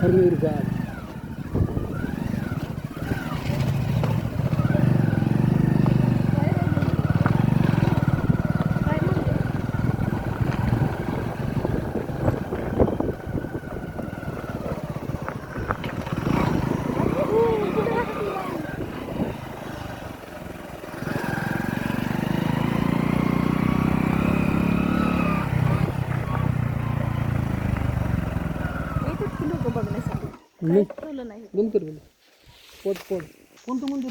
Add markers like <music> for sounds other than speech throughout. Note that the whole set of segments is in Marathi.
Karnı Rıza. नाही? बंद पोट पोट. कोणतं मंदिर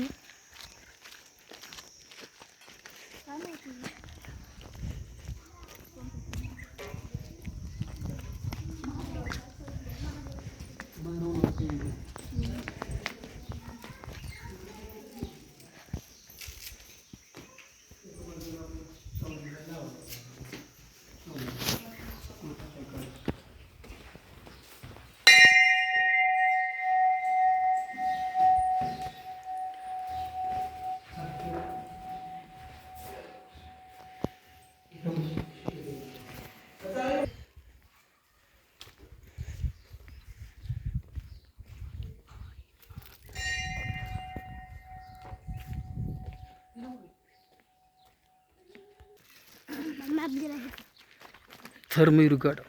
थरमीर गड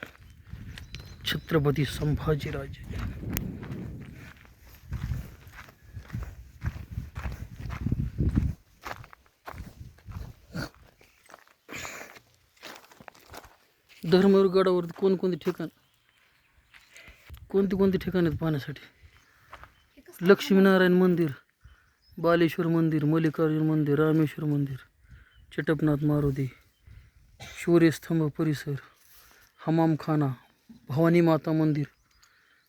छत्रपती संभाजीराजे. धर्मवीर गडावर कोणकोणते ठिकाण कोणती कोणती ठिकाण आहेत पाहण्यासाठी? लक्ष्मीनारायण मंदिर बालेश्वर मंदिर मल्लिकार्जुन मंदिर रामेश्वर मंदिर चटपनाथ मारुती. शौर्यस्तंभ परिसर हमामखाना भवानी माता मंदिर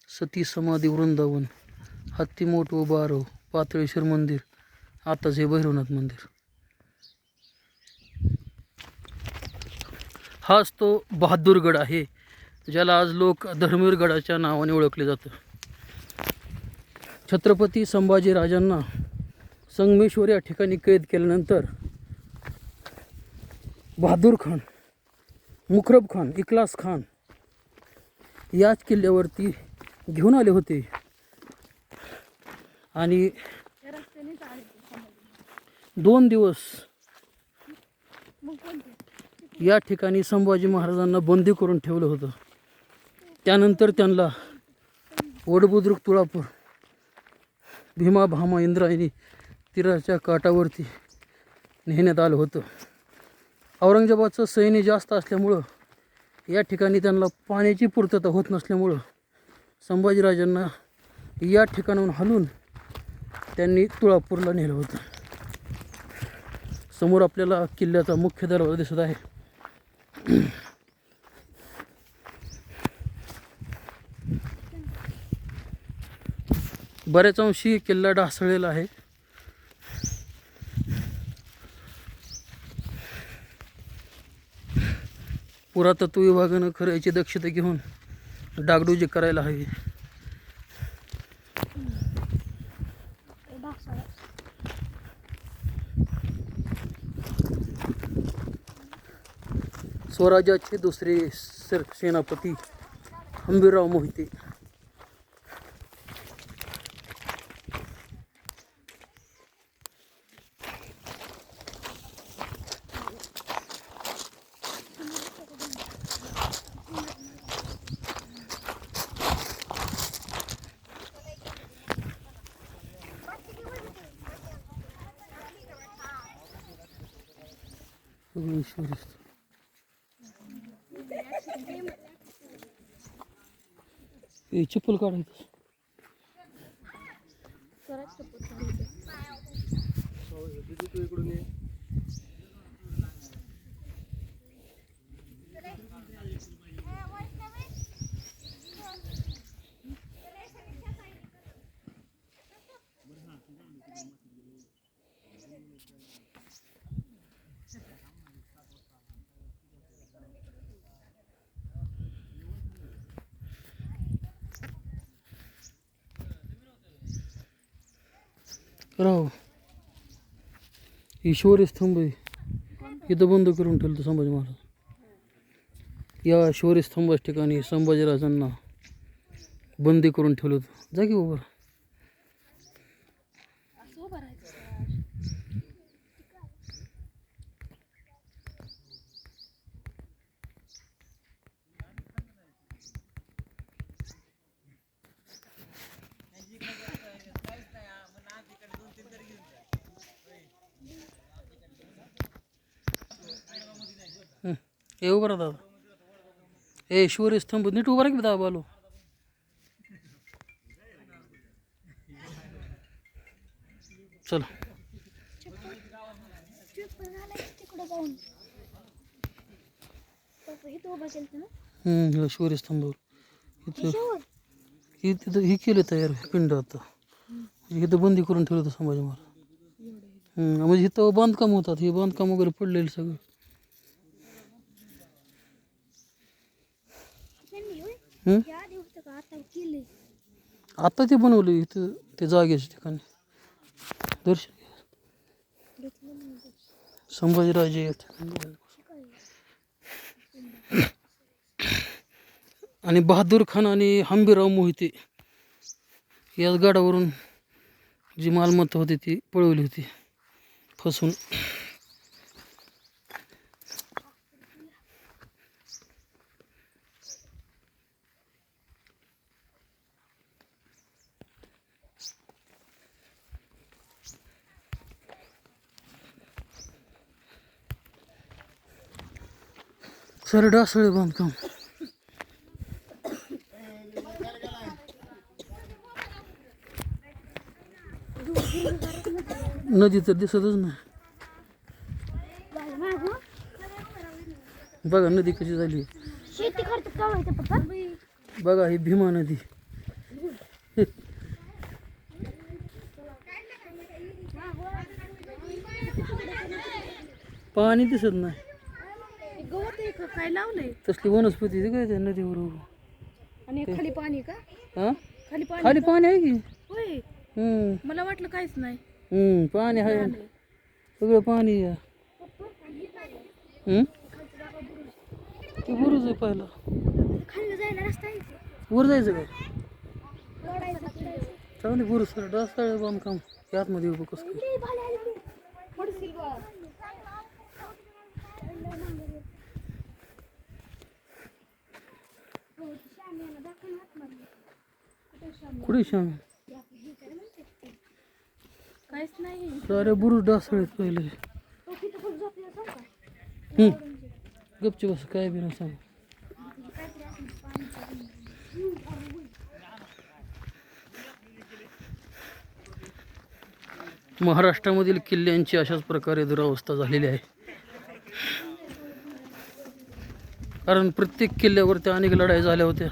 सती समाधी वृंदावन हत्तीमोठ व बारव पातळेश्वर मंदिर आताच हे भैरवनाथ मंदिर. हाच तो बहादूरगड आहे ज्याला आज लोक धर्मवीरगडाच्या नावाने ओळखले जातं. छत्रपती संभाजी राजांना संगमेश्वर या ठिकाणी कैद केल्यानंतर बहादूर खान मुखरब खान इकलास खान याच किल्ल्यावरती घेऊन आले होते. आणि दोन दिवस या ठिकाणी संभाजी महाराजांना बंदी करून ठेवलं होतं. त्यानंतर त्यांना वडबुद्रुक तुळापूर भीमा भामा इंद्रायणी तीराच्या काठावरती नेण्यात आलं होतं. औरंगजेबाचं सैन्य जास्त असल्यामुळं या ठिकाणी त्यांना पाण्याची पूर्तता होत नसल्यामुळं संभाजीराजांना या ठिकाणाहून हलून त्यांनी तुळापूरला नेलं होतं. समोर आपल्याला किल्ल्याचा मुख्य दरवाजा दिसत आहे. बऱ्याच अंशी किल्ला ढासळलेला आहे. पुरातत्व विभागानं खरं याची दक्षता घेऊन डागडुजी करायला हवी. स्वराज्याचे दुसरे सर सेनापती हंबीरराव मोहिते. Вийшли. І чепуль карантин. Сорочка потім. राव. ईश्वरी स्तंभ आहे इथं बंद करून ठेवलं तर संभाजी महाराज. या शौर्यस्तंभाच्या ठिकाणी संभाजीराजांना बंदी करून ठेवलं होतं. जा की उभं राहा. असं उभं राहायचं सर. ఏ ए దాదా ఏ ఈశ్వర్ ए शौर्यस्तंभ नीट దా బాలు की दादा बालो. चला. चप्पल चप्पल इथं उभा हे तिथं हे केलं तयार पिंड आता. म्हणजे इथं बंदी करून ठेवलं होतं संभाजी महाराज म्हणजे इथं बांधकाम होतात हे बांधकाम वगैरे पडलेलं सगळं त्यांनी होय हं? आता ते बनवलं इथं ते जागेच्या ठिकाणी दर्शन घ्या. संभाजीराजे या ठिकाणी बनवलं. <coughs> आणि बहादूर खान आणि हंबीराव मोहिते याच गडावरून जी मालमत्ता होती ती पळवली होती फसून सर डासळे बांधकाम. नदी तर दिसतच नाही. बघा नदी कशी झाली. बघा ही भीमा नदी. पाणी दिसत नाही. गवत आहे का काय लावलंय तसली वनस्पती ती काय त्या नदीवर. आणि खाली पाणी का? हा? खाली पाणी खाली पाणी आहे की? होय. हम्म. मला वाटलं काहीच नाही. हम्म पाणी आहे. सगळं पाणी आहे. हम्म? ते बुरुज आहे पहिला. खाल्लं जायला रस्ता आहे इथे. वर जायचं लोडायचं फिरायचं. चांगली बुरुज बांधकाम. हे आतमध्ये उभं कसं काय? पडशील बा. हो, ती श्याम्याला दाखव ना आतमध्ये. कुठे श्याम? काहीच नाही सारे बुरुज पहिले. गपची बस काय बी नाही सांग. महाराष्ट्रामधील किल्ल्यांची अशाच प्रकारे दुरावस्था झालेली आहे कारण प्रत्येक किल्ल्यावरती अनेक लढाई झाल्या होत्या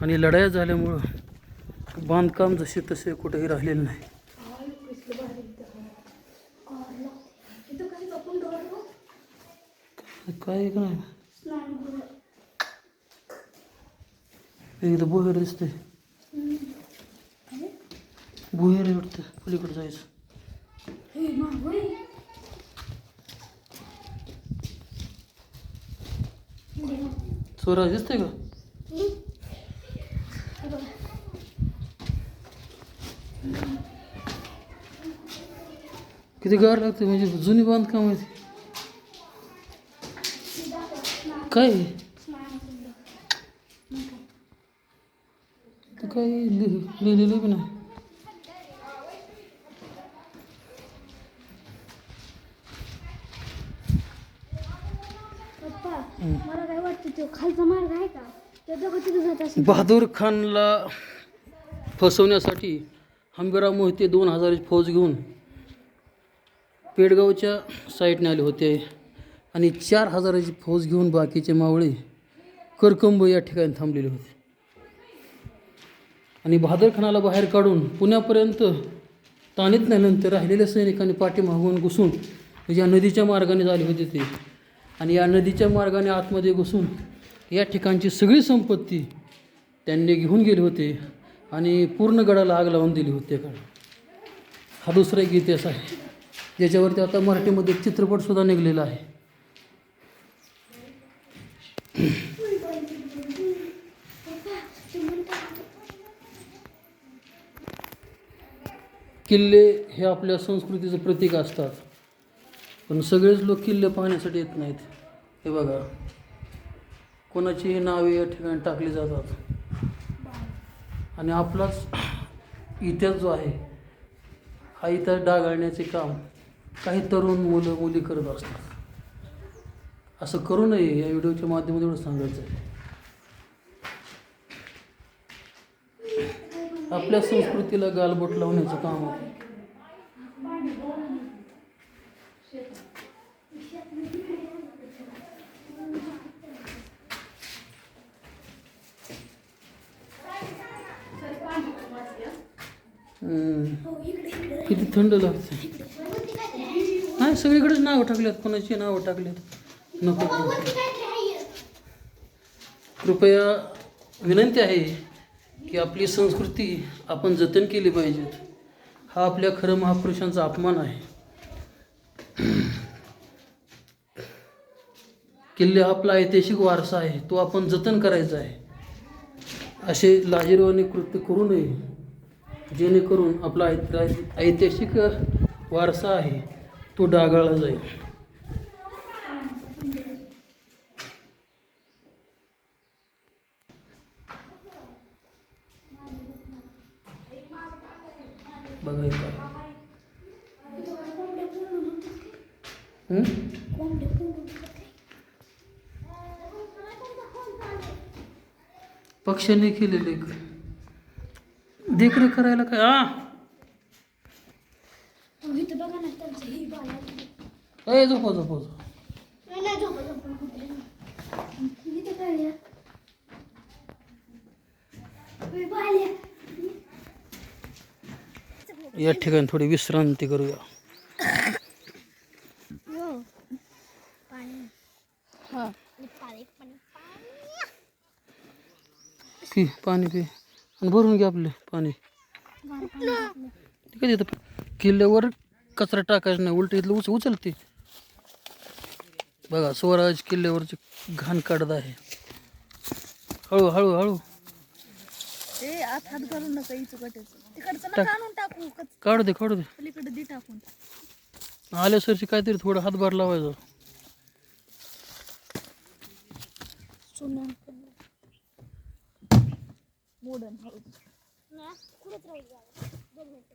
आणि लढाया झाल्यामुळं बांधकाम जसे तसे कुठेही राहिलेलं नाही. काही काय एक नाही. एकदा बोहेर दिसते बोहेर वाटतं. पलीकडे जायचं. स्वराज दिसतंय का हम्म. हे बघा. किती गार लागते म्हणजे जुनी बांधकाम आहे. काय? काय लिह- लिहिलेलं बी नाही. पप्पा मला काय वाटतं तो खालचा मार्ग आहे का? त्या दोघं तिथं जात असेल बहादूर खानला फसवण्यासाठी हंबीराव मोहिते दोन हजाराची फौज घेऊन पेडगावच्या साईडने आले होते. आणि चार हजाराची फौज घेऊन बाकीचे मावळे करकंब या ठिकाणी थांबलेले होते. आणि भादरखानाला बाहेर काढून पुण्यापर्यंत ताणीत नेल्यानंतर राहिलेल्या सैनिकांनी पाठीमागून घुसून या नदीच्या मार्गाने झाले होते ते आणि या नदीच्या मार्गाने आतमध्ये घुसून या ठिकाणची सगळी संपत्ती त्यांनी घेऊन गेले होते. आणि पूर्ण गडाला आग लावून दिली होती काळ. हा दुसरा एक इतिहास आहे. ज्याच्यावरती आता मराठीमध्ये चित्रपटसुद्धा निघलेला आहे. किल्ले हे आपल्या संस्कृतीचं प्रतीक असतात. पण सगळेच लोक किल्ले पाहण्यासाठी येत नाहीत. हे बघा. कोणाची नावे या ठिकाणी टाकली जातात. आणि आपलाच इतिहास जो आहे हा इतिहास डागाळण्याचे काम काही तरुण मुलं मुली करत असतात. असं करू नये या व्हिडिओच्या माध्यमातून एवढं सांगायचं आहे. आपल्या संस्कृतीला गालबोट लावण्याचं काम आहे. किती थंड लागते नाही सगळीकडेच नावं टाकलेत कोणाची नावं टाकलेत. नको. कृपया विनंती आहे की आपली संस्कृती आपण जतन केली पाहिजेत. हा आपल्या खरं महापुरुषांचा अपमान आहे. किल्ले हा आपला ऐतिहासिक वारसा आहे तो आपण जतन करायचा आहे. असे लाजीरवाने कृत्य करू नये. जेणेकरून आपला ऐत- ऐतिहासिक वारसा आहे तो डागाळला जाईल. बघायचं पक्षाने केलेले देखरेख करायला काय? ही अय झोपा झोपा. या ठिकाणी थोडी विश्रांती करूया. पी पाणी पी. आणि भरून घे आपले पाणी. कधी येतं? किल्ल्यावर कचरा टाकायचा नाही उलट इथलं उच उचलते. बघा स्वराज किल्ल्यावरची घाण काढत आहे. हळू हळू हळू. काढू दे काढू दे. पलीकडे दे टाकून. आल्या सरशी काहीतरी थोडं हातभार लावायचा. चुना मोडन हळू ना, दोन मिनिटं.